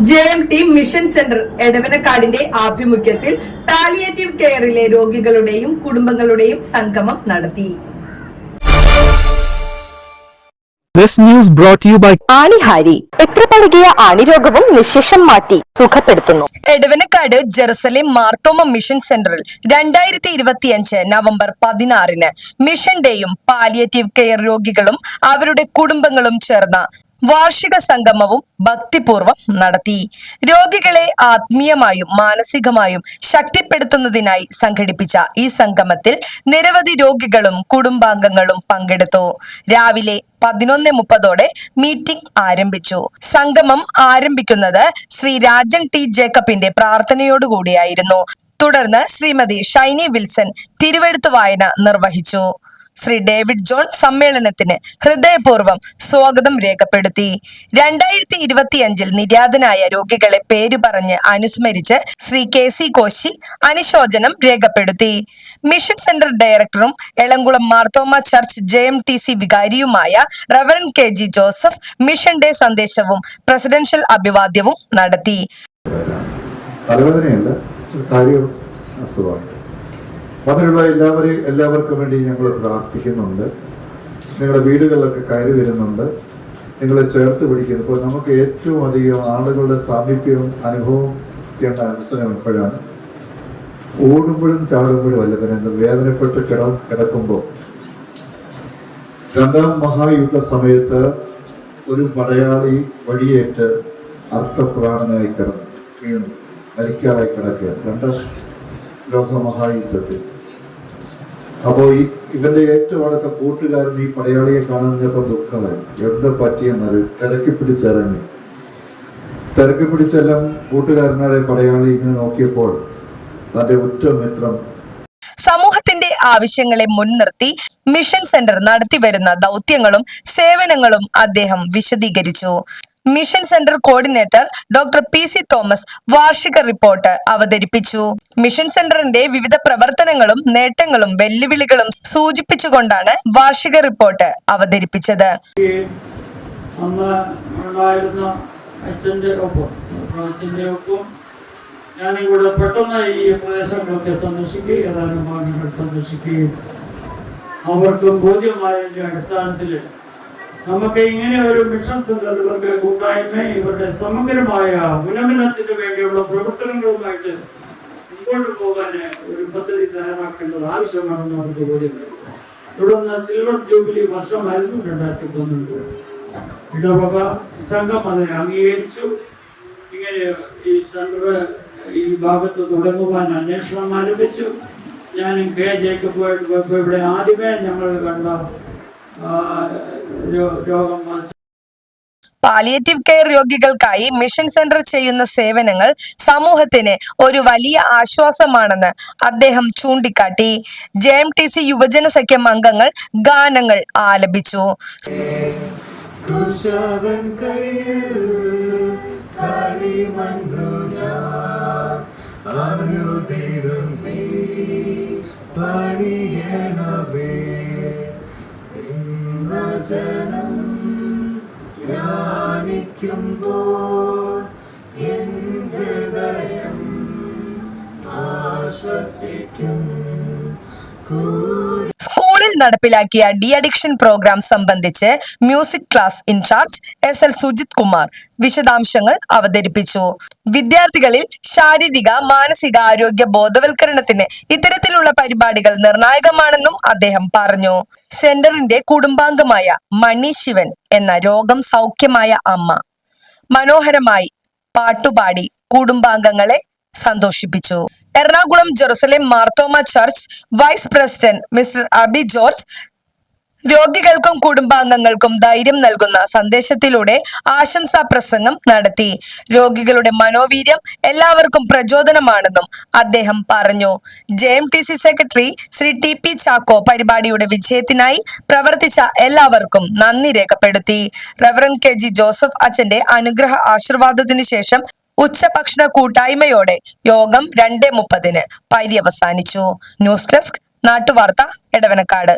J M T mission centre എടവനക്കാടിന്റെ ആഭിമുഖ്യത്തിൽ palliative കെയറിലെ രോഗികളുടെയും കുടുംബങ്ങളുടെയും സംഗമം നടത്തി. This news brought to you by ആണിഹാരി. എത്ര പഴകിയ ആണിരോഗവും നിശേഷം മാറ്റി സുഖപ്പെടുത്തുന്നു. എടവനക്കാട് ജെറുസലേം മാർത്തോമ മിഷൻ സെന്ററിൽ രണ്ടായിരത്തി ഇരുപത്തിയഞ്ച് നവംബർ പതിനാറിന് മിഷൻ ഡേയും പാലിയേറ്റീവ് കെയർ രോഗികളും അവരുടെ കുടുംബങ്ങളും ചേർന്ന വാർഷിക സംഗമവും ഭക്തിപൂർവം നടത്തി. രോഗികളെ ആത്മീയമായും മാനസികമായും ശക്തിപ്പെടുത്തുന്നതിനായി സംഘടിപ്പിച്ച ഈ സംഗമത്തിൽ നിരവധി രോഗികളും കുടുംബാംഗങ്ങളും പങ്കെടുത്തു. രാവിലെ പതിനൊന്ന് മുപ്പതോടെ മീറ്റിംഗ് ആരംഭിച്ചു. സംഗമം ആരംഭിക്കുന്നത് ശ്രീ രാജൻ ടി ജേക്കബിന്റെ പ്രാർത്ഥനയോടുകൂടിയായിരുന്നു. തുടർന്ന് ശ്രീമതി ഷൈനി വിൽസൺ തിരുവെഴുത്ത് വായന നിർവഹിച്ചു. ശ്രീ ഡേവിഡ് ജോൺ സമ്മേളനത്തിന് ഹൃദയപൂർവം സ്വാഗതം രേഖപ്പെടുത്തി. രണ്ടായിരത്തി ഇരുപത്തിയഞ്ചിൽ നിര്യാതനായ രോഗികളെ പേരു പറഞ്ഞ് അനുസ്മരിച്ച് ശ്രീ കെ സി കോശി അനുശോചനം രേഖപ്പെടുത്തി. മിഷൻ സെന്റർ ഡയറക്ടറും Elamkulam Marthoma church J M T C വികാരിയുമായ reverend K G Joseph mission day സന്ദേശവും പ്രസിഡൻഷ്യൽ അഭിവാദ്യവും നടത്തി. തലവേദനയല്ല കാര്യം അസുഖമാണ്. അതിനുള്ള എല്ലാവരെയും എല്ലാവർക്കും വേണ്ടി ഞങ്ങൾ പ്രാർത്ഥിക്കുന്നുണ്ട്. നിങ്ങളുടെ വീടുകളിലൊക്കെ കയറി വരുന്നുണ്ട്. നിങ്ങളെ ചേർത്ത് പിടിക്കുന്നു. ഇപ്പോൾ നമുക്ക് ഏറ്റവും അധികം ആളുകളുടെ സാമീപ്യവും അനുഭവം ചെയ്യേണ്ട അവസരം എപ്പോഴാണ് ഓടുമ്പോഴും ചാടുമ്പോഴും അല്ല പിന്നെ വേദനപ്പെട്ട് കിട കിടക്കുമ്പോൾ. രണ്ടാം മഹായുദ്ധ സമയത്ത് ഒരു പടയാളി വഴിയേറ്റ് അർത്ഥപ്രാണനായി കിടന്നു വീണു മരിക്കാറായി കിടക്കുക രണ്ടാം ലോക മഹായുദ്ധത്തിൽ. അപ്പോൾ ഈ ഇവന്റെ ഏറ്റവും അടുത്ത കൂട്ടുകാരൻ ഈ പടയാളിയെ കാണുന്നപ്പോൾ ദുഃഖമായി. എന്താ പറ്റിയെന്നൊരു തിരക്കി പിടിച്ചിറങ്ങി തിരക്കി പിടിച്ചെല്ലാം കൂട്ടുകാരനായ പടയാളി ഇങ്ങനെ നോക്കിയപ്പോൾ തന്റെ ഉറ്റ മിത്രം സമൂഹത്തിന്റെ ആവശ്യങ്ങളെ മുൻനിർത്തി മിഷൻ സെന്റർ നടത്തിവരുന്ന ദൗത്യങ്ങളും സേവനങ്ങളും അദ്ദേഹം വിശദീകരിച്ചു. Mission centre coordinator doctor P C Thomas വാർഷിക റിപ്പോർട്ട് അവതരിപ്പിച്ചു. മിഷൻ സെന്ററിന്റെ വിവിധ പ്രവർത്തനങ്ങളും നേട്ടങ്ങളും വെല്ലുവിളികളും സൂചിപ്പിച്ചുകൊണ്ടാണ് വാർഷിക റിപ്പോർട്ട് അവതരിപ്പിച്ചത്. ഞാനിവിടെ പെട്ടെന്ന് ഈ പ്രദേശങ്ങളൊക്കെ സന്ദർശിക്കുകയും ഏതാനും ഭാഗങ്ങൾ സന്ദർശിക്കുകയും അവർക്കും ബോധ്യമായതിന്റെ അടിസ്ഥാനത്തിൽ നമുക്ക് ഇങ്ങനെ ഒരു മിഷൻ സെന്റർ ഇവർക്ക് കൂട്ടായ്മ ഇവരുടെ സമഗ്രമായ ഉന്നമനത്തിന് വേണ്ടിയുള്ള പ്രവർത്തനങ്ങളുമായിട്ട് മുമ്പോട്ട് പോകാൻ ഒരു പദ്ധതി തയ്യാറാക്കേണ്ടത് ആവശ്യമാണെന്ന് അവർക്ക് ബോധ്യപ്പെട്ടു തുടർന്ന് സിൽവർ ജൂബിലി വർഷമായിരുന്നു രണ്ടായിരത്തി പന്ത്രണ്ട്. ഇടവക സംഘം അതിനെ അംഗീകരിച്ചു. ഇങ്ങനെ ഈ സെന്റർ ഈ ഭാഗത്ത് തുടങ്ങുവാൻ അന്വേഷണം ആരംഭിച്ചു. ഞാനും കെ ജേക്കബുമായിട്ട് പോയപ്പോൾ ഇവിടെ ആദ്യമേ ഞങ്ങൾ കണ്ട രോഗം പാലിയേറ്റീവ് കെയർ രോഗികൾക്കായി മിഷൻ സെന്റർ ചെയ്യുന്ന സേവനങ്ങൾ സമൂഹത്തിന് ഒരു വലിയ ആശ്വാസമാണെന്ന് അദ്ദേഹം ചൂണ്ടിക്കാട്ടി. ജെ എം ടി സി യുവജന സഖ്യം അംഗങ്ങൾ ഗാനങ്ങൾ ആലപിച്ചു. പണിയണമേ. വചനം ധ്യാനിക്കുമ്പോൾ എൻ ഹൃദയം ആശ്വസിക്കും. നടപ്പിലാക്കിയ ഡി അഡിക്ഷൻ പ്രോഗ്രാം സംബന്ധിച്ച് music class in charge S L Sujith Kumar വിശദാംശങ്ങൾ അവതരിപ്പിച്ചു. വിദ്യാർത്ഥികളിൽ ശാരീരിക മാനസിക ആരോഗ്യ ബോധവൽക്കരണത്തിന് ഇത്തരത്തിലുള്ള പരിപാടികൾ നിർണായകമാണെന്നും അദ്ദേഹം പറഞ്ഞു. സെന്ററിന്റെ കുടുംബാംഗമായ മണി ശിവൻ എന്ന രോഗം സൗഖ്യമായ അമ്മ. മനോഹരമായി പാട്ടുപാടി കുടുംബാംഗങ്ങളെ സന്തോഷിപ്പിച്ചു. Ernakulam Jerusalem Marthoma church vice president mister Abi George രോഗികൾക്കും കുടുംബാംഗങ്ങൾക്കും ധൈര്യം നൽകുന്ന സന്ദേശത്തിലൂടെ ആശംസാ പ്രസംഗം നടത്തി. രോഗികളുടെ മനോവീര്യം എല്ലാവർക്കും പ്രചോദനമാണെന്നും അദ്ദേഹം പറഞ്ഞു. J M T C secretary Shri T P Chacko പരിപാടിയുടെ വിജയത്തിനായി പ്രവർത്തിച്ച എല്ലാവർക്കും നന്ദി രേഖപ്പെടുത്തി. റവറൻ കെ ജി ജോസഫ് അച്ഛന്റെ അനുഗ്രഹ ആശീർവാദത്തിനു ശേഷം ഉച്ചഭക്ഷണ കൂട്ടായ്മയോടെ യോഗം രണ്ടേ മുപ്പതിന്. പര്യവസാനിച്ചു ന്യൂസ് ഡെസ്ക് നാട്ടുവാർത്ത എടവനക്കാട്.